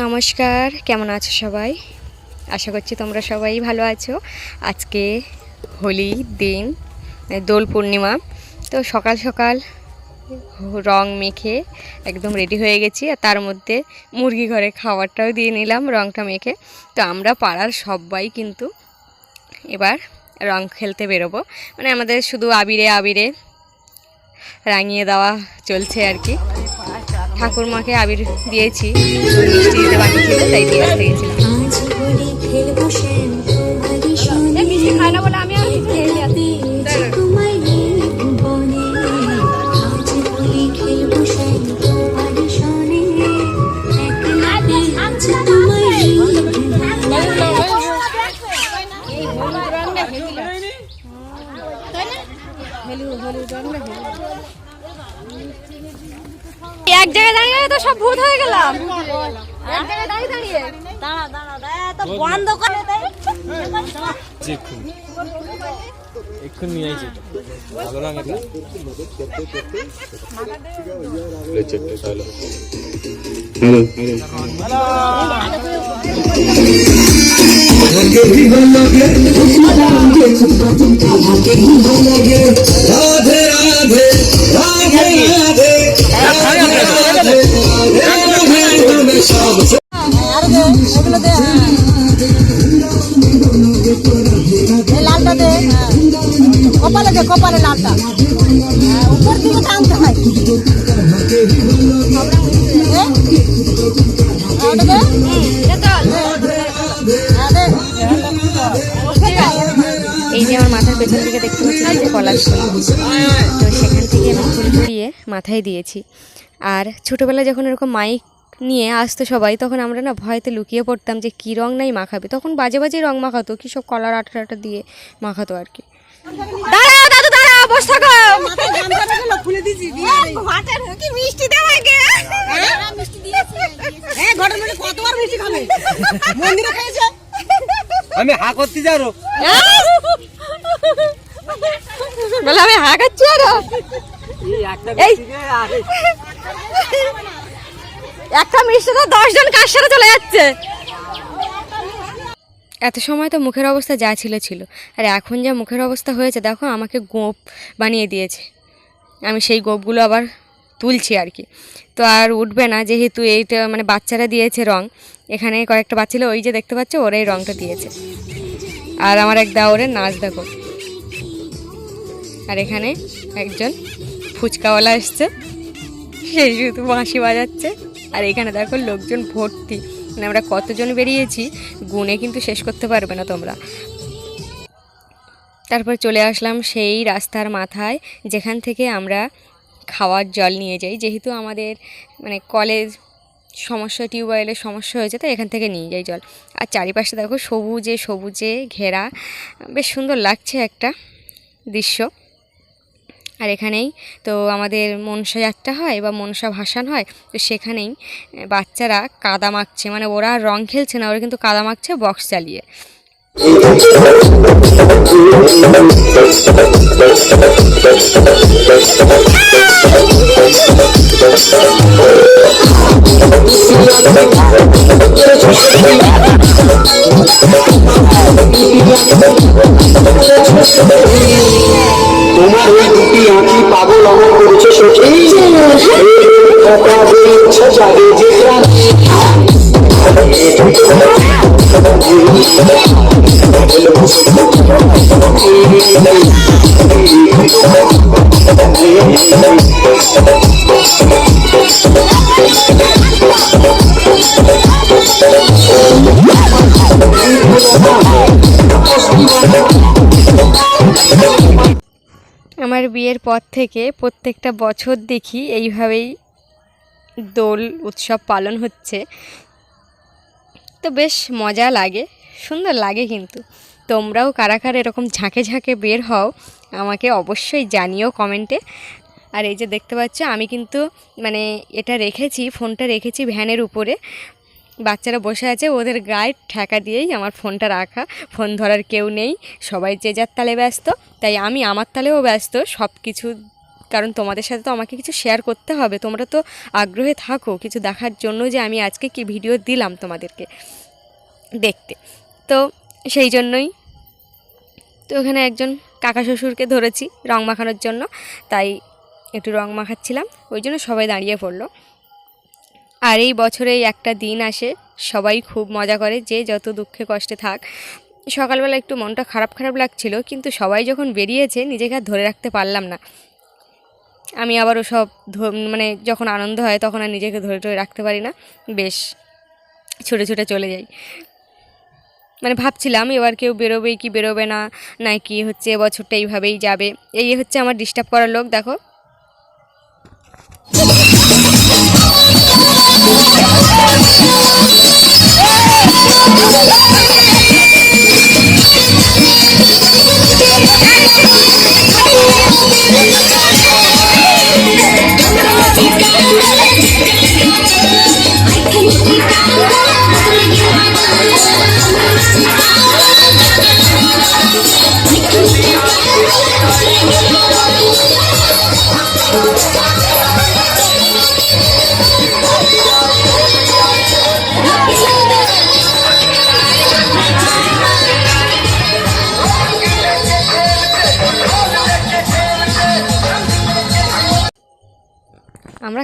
নমস্কার, কেমন আছো সবাই? আশা করছি তোমরা সবাই ভালো আছো। আজকে হোলির দিন মানে দোল পূর্ণিমা। তো সকাল সকাল রং মেখে একদম রেডি হয়ে গেছি আর তার মধ্যে মুরগি ঘরে খাবারটাও দিয়ে নিলাম রংটা মেখে। তো আমরা পাড়ার সবাই কিন্তু এবার রং খেলতে বেরোবো। মানে আমাদের শুধু আবিরে আবিরে রাঙিয়ে দেওয়া চলছে আর কি। ঠাকুরমাকে আবির দিয়েছি মিষ্টি দিতে বাকি ছিল তাই দিয়ে আসতে গেছিলাম। জায়গায় দাঁড়িয়ে দাঁড়িয়ে জি এক্ষুনি এক্ষুনি নিয়ে আইছি ভালো রঙ এটা রেচেটে তাহলে राधे তো সেখান থেকে আমি ফুল কুড়িয়ে মাথায় দিয়েছি। আর ছোটোবেলায় যখন এরকম মাইক নিয়ে আসতো সবাই তখন আমরা না ভয়তে লুকিয়ে পড়তাম যে কী রং নাই মাখাবে। তখন বাজে বাজে রং মাখাতো কী সব কলার আটা আটা দিয়ে মাখাতো আর কি। দাঁড়াও দাদু দাঁড়াও বস থাকো। এ, ঘরের মধ্যে কতবার মিষ্টি খাবে মন্দিরে খেয়েছে আমি হা করতে যাব। বলে আমি হাঁকাচ্ছি আরও। একটা মিষ্টিতে দশজন কার সাথে চলে যাচ্ছে? এত সময় তো মুখের অবস্থা যা ছিল ছিল। আর এখন যা মুখের অবস্থা হয়েছে দেখো আমাকে গোপ বানিয়ে দিয়েছে। আমি সেই গোপগুলো আবার তুলছি আর কি। তো আর উঠবে না যেহেতু এইটা মানে বাচ্চারা দিয়েছে রং। এখানে কয়েকটা বাচ্চা ওই যে দেখতে পাচ্ছ ওরা এই রংটা দিয়েছে। আর আমার এক দাওরের নাচ দেখো। আর এখানে একজন ফুচকাওয়ালা এসছে। সেই শুধু বাঁশি বাজাচ্ছে। আর এখানে দেখো লোকজন ভর্তি। মানে আমরা কতজন বেরিয়েছি গুনে কিন্তু শেষ করতে পারবে না তোমরা। তারপর চলে আসলাম সেই রাস্তার মাথায়, যেখান থেকে আমরা খাওয়ার জল নিয়ে যাই। যেহেতু আমাদের মানে কলেজ সমস্যা, টিউবওয়েলের সমস্যা হয়েছে তো এখান থেকে নিয়ে যাই জল। আর চারিপাশে দেখো সবুজে সবুজে ঘেরা। বেশ সুন্দর লাগছে একটা দৃশ্য। আর এখানেই। তো আমাদের মনসা যাত্রা হয় বা মনসা ভাসান হয়, তো সেখানেই বাচ্চারা কাদা মাখছে। মানে ওরা রং খেলছে না, ওরা কিন্তু কাদা মাখছে, বক্স চালিয়ে আমার বিয়ের পর থেকে প্রত্যেকটা বছর দেখি এইভাবেই দোল উৎসব পালন হচ্ছে। তো বেশ মজা লাগে। সুন্দর লাগে কিন্তু। তোমরাও কারা কারা এরকম ঝাঁকে ঝাঁকে বের হও, আমাকে অবশ্যই জানিও কমেন্টে। আর এই যে দেখতে পাচ্ছ, আমি কিন্তু মানে এটা রেখেছি, ফোনটা রেখেছি ভ্যানের উপরে। বাচ্চারা বসে আছে, ওদের গায়ে ঠেকা দিয়েই আমার ফোনটা রাখা। ফোন ধরার কেউ নেই, সবাই যে যার তালে ব্যস্ত। তাই আমি আমার তালেও ব্যস্ত সব কিছু কারণ তোমাদের সাথে তো আমাকে কিছু শেয়ার করতে হবে। তোমরা তো আগ্রহে থাকো, কিছু দেখার জন্য যে আমি আজকে কি ভিডিও দিলাম তোমাদেরকে। দেখতে। তো সেই জন্যই। তো ওখানে একজন কাকা শ্বশুরকে ধরেছি রং মাখানোর জন্য, তাই একটু রং মাখাচ্ছিলাম, ওই জন্য সবাই দাঁড়িয়ে পড়ল। আর এই বছরে একটা দিন আসে, সবাই খুব মজা করে, যে যত দুঃখে কষ্টে থাক। সকালবেলা একটু মনটা খারাপ খারাপ লাগছিল, কিন্তু সবাই যখন বেরিয়েছে, নিজেকে আর ধরে রাখতে পারলাম না। আমি আবারও সব মানে যখন আনন্দ হয়, তখন আর নিজেকে ধরে ধরে রাখতে পারি না। বেশ, ছুটে ছুটে চলে যাই। মানে ভাবছিলাম এবার কেউ বেরোবে কি বেরোবে না, নাকি হচ্ছে এবছরটা এইভাবেই যাবে। এই হচ্ছে আমার ডিস্টার্ব করার লোক, দেখো।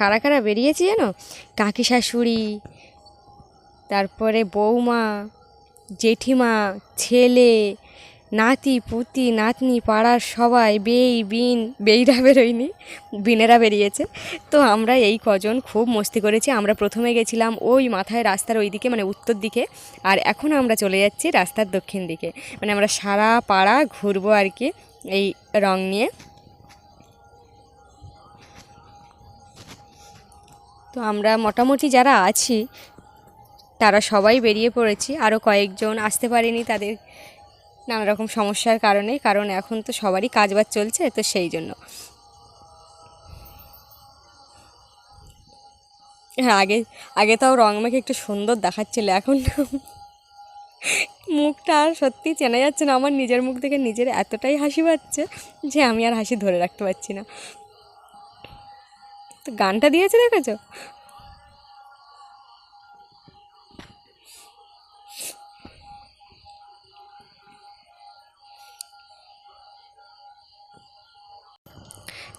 কারা কারা বেরিয়েছি জানো? কাকি শাশুড়ি, তারপরে বৌমা, জেঠিমা, ছেলে, নাতি, পুতি, নাতনি, পাড়ার সবাই, বেই, বিন, বেইরা বেরোয়নি, বিনেরা বেরিয়েছে। তো আমরা এই কজন খুব মস্তি করেছি। আমরা প্রথমে গেছিলাম ওই মাথায় রাস্তার ওই দিকে মানে উত্তর দিকে, আর এখন আমরা চলে যাচ্ছি রাস্তার দক্ষিণ দিকে। মানে আমরা সারা পাড়া ঘুরবো আর কি এই রং নিয়ে। তো আমরা মোটামুটি যারা আছি, তারা সবাই বেরিয়ে পড়েছি। আরও কয়েকজন আসতে পারেনি তাদের নানা রকম সমস্যার কারণে, কারণ এখন তো সবারই কাজবাজ চলছে, তো সেই জন্য। হ্যাঁ আগে আগে তাও রং মেখে একটু সুন্দর দেখাচ্ছিল, এখন মুখটা আর সত্যি চেনা যাচ্ছে না। আমার নিজের মুখ থেকে নিজের এতটাই হাসি পাচ্ছে যে আমি আর হাসি ধরে রাখতে পারছি না। তো গানটা দিয়েছে দেখেছ?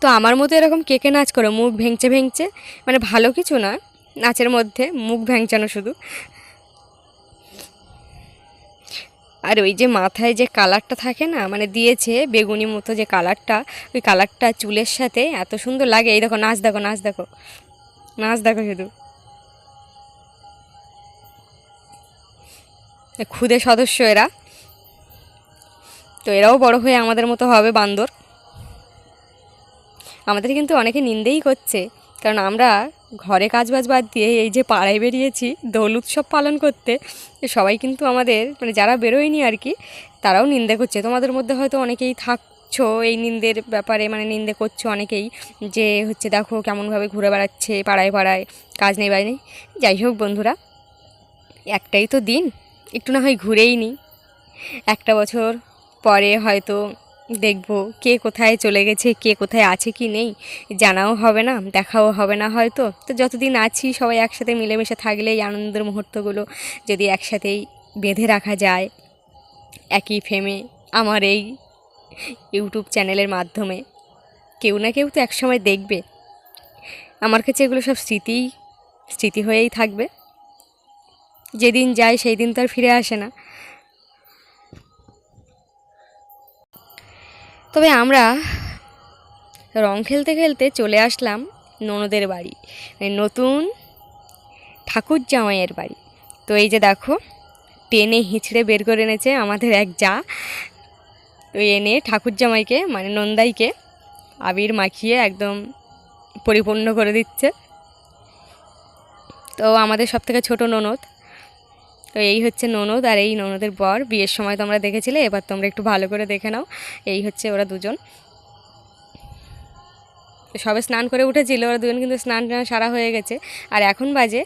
তো আমার মতো এরকম কেকে নাচ করো? মুখ ভেঙচে ভেঙচে? মানে ভালো কিছু না, নাচের মধ্যে মুখ ভেঙচানো শুধু। আর ওই যে মাথায় যে কালারটা থাকে না মানে দিয়েছে বেগুনি মতো যে কালারটা, ওই কালারটা চুলের সাথে এত সুন্দর লাগে। এই দেখো, নাচ দেখো নাচ দেখো নাচ দেখো শুধু। খুদে সদস্য এরা। তো এরাও বড় হয়ে আমাদের মতো হবে বান্দর। আমাদের কিন্তু অনেকে নিন্দেই করছে। কারণ আমরা ঘরে কাজবাজ বাদ দিয়ে এই যে পাড়ায় বেরিয়েছি, দোল উৎসব পালন করতে, সবাই কিন্তু আমাদের মানে যারা বেরোয়নি আর কি, তারাও নিন্দে করছে। তোমাদের মধ্যে হয়তো অনেকেই থাকছো এই নিন্দের ব্যাপারে মানে নিন্দে করছ অনেকেই যে হচ্ছে দেখো কেমনভাবে ঘুরে বেড়াচ্ছে পাড়ায় পাড়ায়, কাজ নেই বাজ নেই। যাই হোক বন্ধুরা, একটাই তো দিন, একটু না হয় ঘুরেই নিই। একটা বছর পরে হয়তো দেখব কে কোথায় চলে গেছে, কে কোথায় আছে কি নেই, জানাও হবে না, দেখাও হবে না হয়তো। তো যতদিন আছি সবাই একসাথে মিলেমিশে থাকলে এই আনন্দের মুহূর্তগুলো যদি একসাথেই বেঁধে রাখা যায়, একই ফেমে আমার এই ইউটিউব চ্যানেলের মাধ্যমে। কেউ না কেউ তো একসময় দেখবে। আমার কাছে এগুলো সব স্মৃতি স্মৃতি হয়েই থাকবে। যেদিন যায় সেই দিন তো আর ফিরে আসে না। তবে আমরা রং খেলতে খেলতে চলে আসলাম ননদের বাড়ি মানে নতুন ঠাকুর জামাইয়ের বাড়ি। তো এই যে দেখো, টেনে হিঁচড়ে বের করে এনেছে আমাদের এক যা। তো এনে ঠাকুর জামাইকে মানে নন্দাইকে আবির মাখিয়ে একদম পরিপূর্ণ করে দিচ্ছে। তো আমাদের সব থেকে ছোটো ননদ তো এই হচ্ছে ননদ আর এই ননদের বর। বিয়ের সময় তোমরা দেখেছিলে, এবার তোমরা একটু ভালো করে দেখে নাও। এই হচ্ছে ওরা দুজন। সবে স্নান করে উঠেছিল, ওরা দুজন কিন্তু স্নান টান সারা হয়ে গেছে। আর এখন বাজে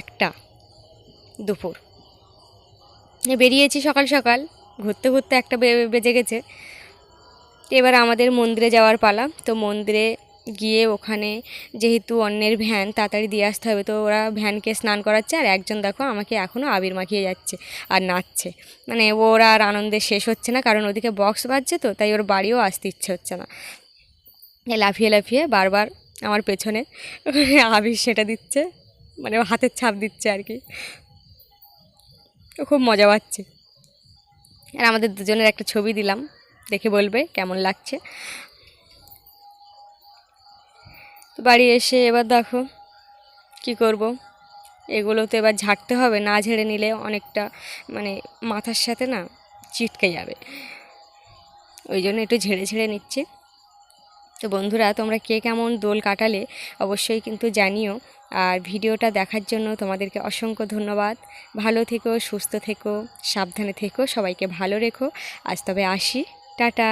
একটা দুপুর। বেরিয়েছি সকাল সকাল, ঘুরতে ঘুরতে একটা বেজে গেছে। এবার আমাদের মন্দিরে যাওয়ার পালা। তো মন্দিরে গিয়ে ওখানে যেহেতু অন্যের ভ্যান তাড়াতাড়ি দিয়ে আসতে হবে, তো ওরা ভ্যানকে স্নান করাচ্ছে আর একজন দেখো আমাকে এখনও আবির মাখিয়ে যাচ্ছে আর নাচছে। মানে ওরা আর আনন্দে শেষ হচ্ছে না, কারণ ওদিকে বক্স বাজছে তো, তাই ওর বাড়িও আসতে ইচ্ছে হচ্ছে না। লাফিয়ে লাফিয়ে বারবার আমার পেছনে আবির সেটা দিচ্ছে মানে হাতের ছাপ দিচ্ছে আর কি। খুব মজা পাচ্ছে। আর আমাদের দুজনের একটা ছবি দিলাম, দেখে বলবে কেমন লাগছে। তো বাড়ি এসে এবার দেখো কি করব। এগুলো তো এবার ঝাড়তে হবে, না ঝেড়ে নিলে অনেকটা মানে মাথার সাথে না চিটকে যাবে। ওই জন্য একটু ঝেড়ে ঝেড়ে নিচ্ছি। তো বন্ধুরা, তোমরা কে কেমন দোল কাটালে অবশ্যই কিন্তু জানিও। আর ভিডিওটা দেখার জন্য তোমাদেরকে অসংখ্য ধন্যবাদ। ভালো থেকো, সুস্থ থেকো, সাবধানে থেকো, সবাইকে ভালো রেখো। আজ তবে আসি। টাটা।